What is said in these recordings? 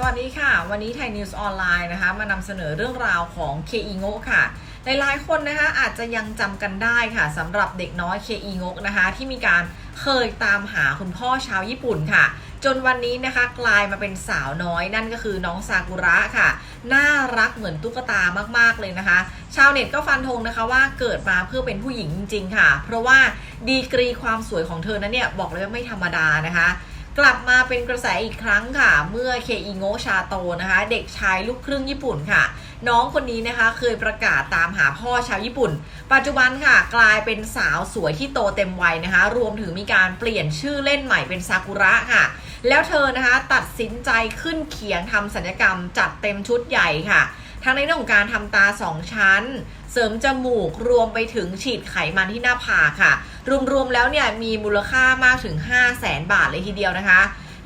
สวัสดีค่ะ วันนี้ไทยนิวส์ออนไลน์นะคะ มานำเสนอเรื่องราวของเคอีโงค่ะหลายๆคนนะคะอาจจะยังจำกันได้ค่ะสำหรับเด็กน้อยเคอีโงนะคะ ที่มีการเคยตามหาคุณพ่อชาวญี่ปุ่นค่ะ จนวันนี้นะคะกลายมาเป็นสาวน้อยนั่นก็คือน้องซากุระค่ะ น่ารักเหมือนตุ๊กตามากๆเลยนะคะ ชาวเน็ตก็ฟันธงนะคะว่าเกิดมาเพื่อเป็นผู้หญิงจริงๆค่ะ เพราะว่าดีกรีความสวยของเธอนั้นเนี่ยบอกเลยว่าไม่ธรรมดานะคะ กลับมาเป็นกระแสอีกครั้งค่ะ เมื่อเคอิโงชาโตนะคะ เด็กชายลูกครึ่งญี่ปุ่นค่ะ น้องคนนี้นะคะเคยประกาศตามหาพ่อชาวญี่ปุ่น ปัจจุบันค่ะ กลายเป็นสาวสวยที่โตเต็มวัยนะคะ รวมถึงมีการเปลี่ยนชื่อเล่นใหม่เป็นซากุระค่ะ แล้วเธอนะคะตัดสินใจขึ้นเขียงทำศัลยกรรมจัดเต็มชุดใหญ่ค่ะ ทั้งในเรื่องของการทำตาสองชั้น เสริมจมูกรวมไปถึงฉีดไขมันที่หน้าผากค่ะ รวมๆแล้วเนี่ยมีมูลค่ามากถึง 5 0 0แสนบาทเลยทีเดียวนะคะ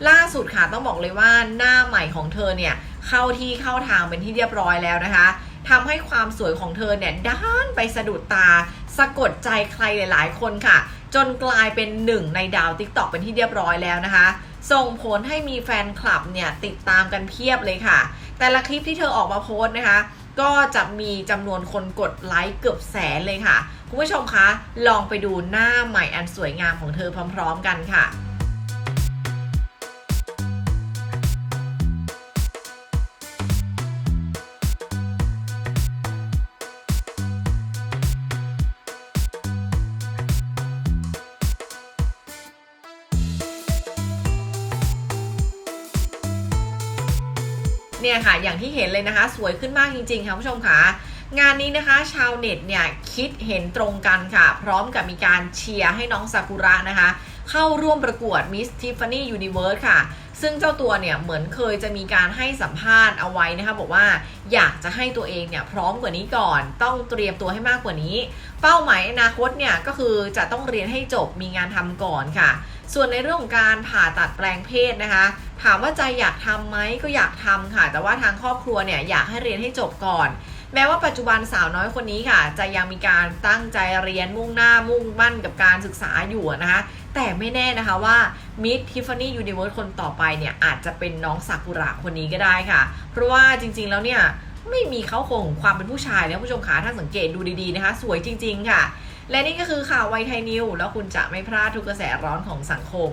ล่าสุดค่ะต้องบอกเลยว่าหน้าใหม่ของเธอเนี่ยเข้าที่เข้าทางเป็นที่เรียบร้อยแล้วนะคะทำให้ความสวยของเธอเนี่ยด้านไปสะดุดตา สะกดใจใครหลาย ๆ คนค่ะ จนกลายเป็นหนึ่งในดาวติ๊กต็อกเป็นที่เรียบร้อยแล้วนะคะ ส่งผลให้มีแฟนคลับเนี่ยติดตามกันเพียบเลยค่ะ แต่ละคลิปที่เธอออกมาโพสต์นะคะ ก็จะมีจำนวนคนกดไลค์เกือบแสนเลยค่ะ คุณผู้ชมคะ ลองไปดูหน้าใหม่อันสวยงามของเธอพร้อม ๆ กันค่ะ เนี่ยค่ะอย่างที่เห็นเลยนะคะ สวยขึ้นมากจริงๆค่ะผู้ชมค่ะงานนี้นะคะชาวเน็ตเนี่ยคิดเห็นตรงกันค่ะ พร้อมกับมีการเชียร์ให้น้องซากุระนะคะ เข้าร่วมประกวด Miss Tiffany Universe ค่ะ ซึ่งเจ้าตัวเนี่ยเหมือนเคยจะมีการให้สัมภาษณ์เอาไว้นะคะบอกว่าอยากจะให้ตัวเองเนี่ยพร้อมกว่านี้ก่อน ต้องเตรียมตัวให้มากกว่านี้ เป้าหมายอนาคตเนี่ยก็คือจะต้องเรียนให้จบมีงานทำก่อนค่ะ ส่วนในเรื่องของการผ่าตัดแปลงเพศนะคะ ถามว่าใจอยากทำไหมก็อยากทำค่ะ แต่ว่าทางครอบครัวเนี่ยอยากให้เรียนให้จบก่อน แม้ว่าปัจจุบันสาวน้อยคนนี้ค่ะ จะยังมีการตั้งใจเรียนมุ่งหน้ามุ่งมั่นกับการศึกษาอยู่นะคะ แต่ไม่แน่นะคะว่ามิดทิฟฟานี่ยูนิเวิร์สคนต่อไปเนี่ยอาจจะเป็นน้องซากุระคนนี้ก็ได้ค่ะ เพราะว่าจริงๆแล้วเนี่ยไม่มีเขาคงของความเป็นผู้ชายแล้วผู้ชมขาถ้าสังเกตดูดีๆนะคะ สวยจริง ๆ ค่ะ และนี่ก็คือข่าวไวไทยนิว แล้วคุณจะไม่พลาดทุกกระแสร้อนของสังคม